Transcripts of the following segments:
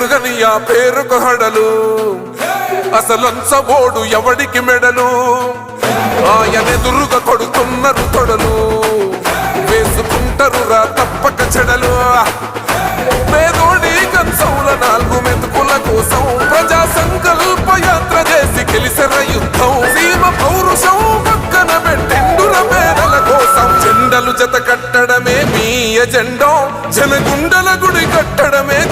భయమెరుగని ఆ పేరుకు హడలు. అసలంచబోడు ఎవడికి మెడలు? ఆయనెదురుగా కొడుతున్నారు తొడలు. వేసుకుంటారు రా తప్పక చెడలు. పేదోడు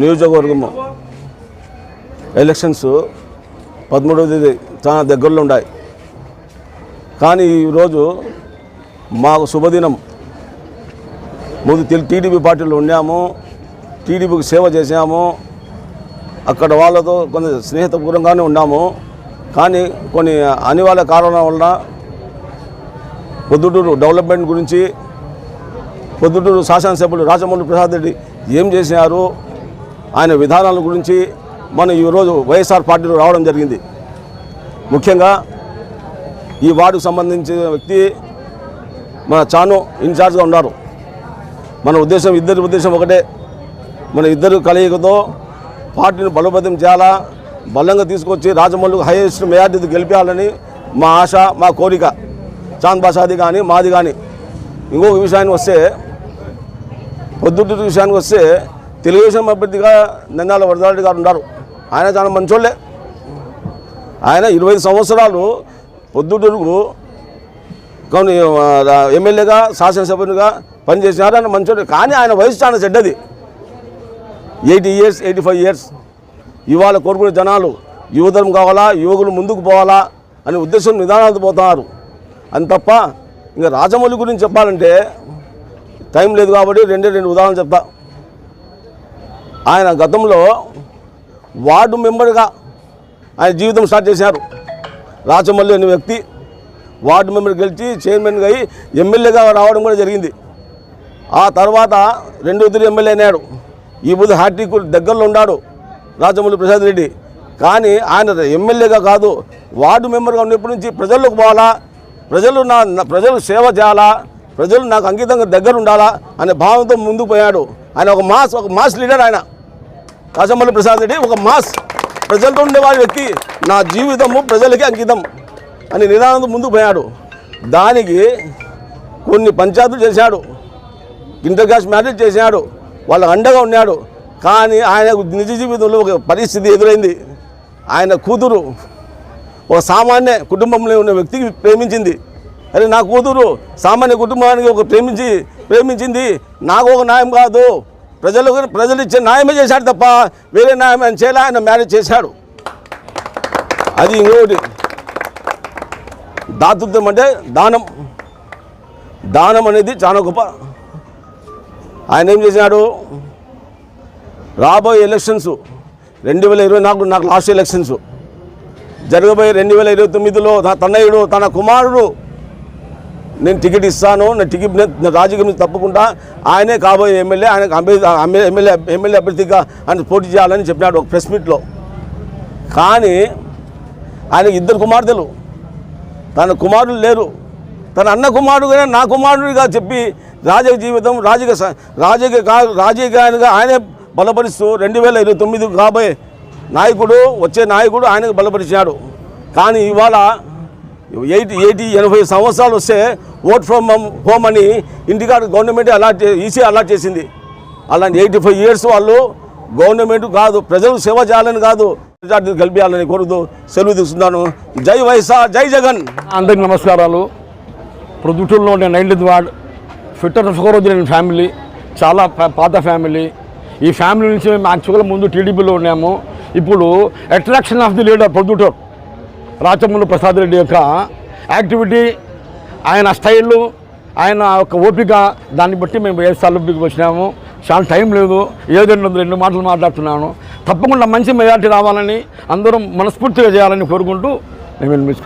నియోజకవర్గం ఎలక్షన్స్ పదమూడవ తేదీ చాలా దగ్గరలో ఉన్నాయి. కానీ ఈరోజు మాకు శుభదినం. ముందు టీడీపీ పార్టీలో ఉన్నాము టీడీపీకి సేవ చేసాము అక్కడ వాళ్ళతో కొన్ని స్నేహితపూర్వంగానే ఉన్నాము కానీ కొన్ని అనివార్య కారణాల వలన పొద్దుటూరు డెవలప్మెంట్ గురించి పొద్దుటూరు శాసనసభ్యుడు రాజమౌళి ప్రసాద్ రెడ్డి ఏం చేసినారు ఆయన విధానాల గురించి మనం ఈరోజు వైఎస్ఆర్ పార్టీలో రావడం జరిగింది. ముఖ్యంగా ఈ వార్డుకు సంబంధించిన వ్యక్తి మన చాను ఇన్ఛార్జ్గా ఉన్నారు. మన ఉద్దేశం ఇద్దరి ఉద్దేశం ఒకటే. మన ఇద్దరు కలయికతో పార్టీని బలోపేతం చేయాలా బలంగా తీసుకొచ్చి రాజమౌళికి హైయెస్ట్ మెజార్టీతో గెలిపించాలని మా ఆశ మా కోరిక. చాంద్ బాషాది కానీ మాది కానీ. ఇంకొక విషయానికి వస్తే పొద్దుటి విషయానికి వస్తే తెలుగుదేశం అభ్యర్థిగా నిన్నాల వరదారెడ్డి గారు ఉన్నారు. ఆయన చాలా మంచోళ్ళే. ఆయన ఇరవై సంవత్సరాలు పొద్దుటూరుకు కొన్ని ఎమ్మెల్యేగా శాసనసభ్యునిగా పనిచేసినారు. ఆయన మంచోడు. కానీ ఆయన వయసు చాలా చెడ్డది. Eighty years eighty five years. ఇవాళ కోరుకునే జనాలు యువతరం కావాలా యువకులు ముందుకు పోవాలా అనే ఉద్దేశం నిదానాలతో పోతున్నారు. అని తప్ప ఇంకా రాజమౌళి గురించి చెప్పాలంటే టైం లేదు కాబట్టి రెండే రెండు ఉదాహరణలు చెప్తా. ఆయన గతంలో వార్డు మెంబర్గా ఆయన జీవితం స్టార్ట్ చేశారు. రాచమల్లి అనే వ్యక్తి వార్డు మెంబర్ గెలిచి చైర్మన్గా అయ్యి ఎమ్మెల్యేగా రావడం కూడా జరిగింది. ఆ తర్వాత రెండో తిరిగి ఎమ్మెల్యే అయినాడు. ఈ బుద్ధి హార్టీకు దగ్గరలో ఉన్నాడు రాజమౌళి ప్రసాద్ రెడ్డి. కానీ ఆయన ఎమ్మెల్యేగా కాదు వార్డు మెంబర్గా ఉన్నప్పటి నుంచి ప్రజల్లోకి పోవాలా ప్రజలు నా ప్రజలు సేవ చేయాలా ప్రజలు నాకు అంకితంగా దగ్గర ఉండాలా అనే భావంతో ముందుకు పోయాడు. ఆయన ఒక మాస్ ఒక మాస్ లీడర్ ఆయన. రాజమౌళి ప్రసాద్ రెడ్డి ఒక మాస్. ప్రజలతో ఉండేవాడి వ్యక్తి. నా జీవితము ప్రజలకి అంకితం అని నిదానంతో ముందుకు పోయాడు. దానికి కొన్ని పంచాయతీలు చేశాడు. ఇంటర్ క్యాస్ట్ మ్యారేజ్ చేశాడు. వాళ్ళ అండగా ఉన్నాడు. కానీ ఆయన నిజ జీవితంలో ఒక పరిస్థితి ఎదురైంది. ఆయన కూతురు ఒక సామాన్య కుటుంబంలో ఉన్న వ్యక్తికి ప్రేమించింది. అరే నా కూతురు సామాన్య కుటుంబానికి ఒక ప్రేమించి ప్రేమించింది. నాకు ఒక న్యాయం కాదు. ప్రజలు ప్రజలు ఇచ్చే న్యాయమే చేశాడు తప్ప వేరే న్యాయం ఆయన ఆయన మ్యారేజ్ చేశాడు. అది ఇంకోటి. దాతృత్వం అంటే దానం. దానం అనేది చాలా గొప్ప. ఆయన ఏం చేశాడు? రాబోయే ఎలక్షన్స్ రెండు వేల ఇరవై నాలుగు నాకు లాస్ట్ ఎలక్షన్స్ జరగబోయే రెండు వేల ఇరవై తొమ్మిదిలో తన తన్నయుడు తన కుమారుడు నేను టికెట్ ఇస్తాను నా టికెట్ నేను రాజకీయం తప్పకుండా ఆయనే కాబోయే ఎమ్మెల్యే ఆయన ఎమ్మెల్యే ఎమ్మెల్యే అభ్యర్థిగా ఆయన పోటీ చేయాలని చెప్పినాడు ఒక ప్రెస్ మీట్లో. కానీ ఆయనకి ఇద్దరు కుమార్తెలు. తన కుమారులు లేరు. తన అన్న కుమారుడుగా నా కుమారుడిగా చెప్పి రాజకీయ జీవితం రాజకీయ రాజకీయ కా- రాజకీయాలుగా ఆయనే బలపరుస్తూ రెండు వేల ఇరవై తొమ్మిది కాబోయే నాయకుడు వచ్చే నాయకుడు ఆయనకు బలపరిచాడు కానీ ఇవాళ ఎయిటీ ఎయిటీ ఎనభై సంవత్సరాలు వస్తే ఓట్ ఫ్రమ్ హోమ్ అని ఇంటికాడ గవర్నమెంట్ అలాట్ ఈసీ అలాట్ చేసింది. అలాంటి ఎయిటీ ఫైవ్ ఇయర్స్ వాళ్ళు గవర్నమెంట్ కాదు ప్రజలు సేవ చేయాలని కాదు మెజార్టీ గెలిపించాలని కోరుతూ సెలవు తీసుకున్నాను జై వైసా జై జగన్. అందరికి నమస్కారాలు. ప్రొద్దుటూరులో ఉండే nineteenth ward fitter Sukharoju family చాలా పాత ఫ్యామిలీ. ఈ ఫ్యామిలీ నుంచి మేము యాక్చువల్గా ముందు టీడీపీలో ఉన్నాము. ఇప్పుడు attraction of the leader Proddatur. Rachamallu Prasad Reddy యొక్క యాక్టివిటీ ఆయన స్టైళ్ళు ఆయన యొక్క ఓపిక దాన్ని బట్టి మేము వైఎస్ఆర్లోకి వచ్చినాము. చాలా టైం లేదు. ఏదైనా రెండు మాటలు మాట్లాడుతున్నాను. తప్పకుండా మంచి మెజార్టీ రావాలని అందరం మనస్ఫూర్తిగా చేయాలని కోరుకుంటూ మేము వినిపించుకుంటాను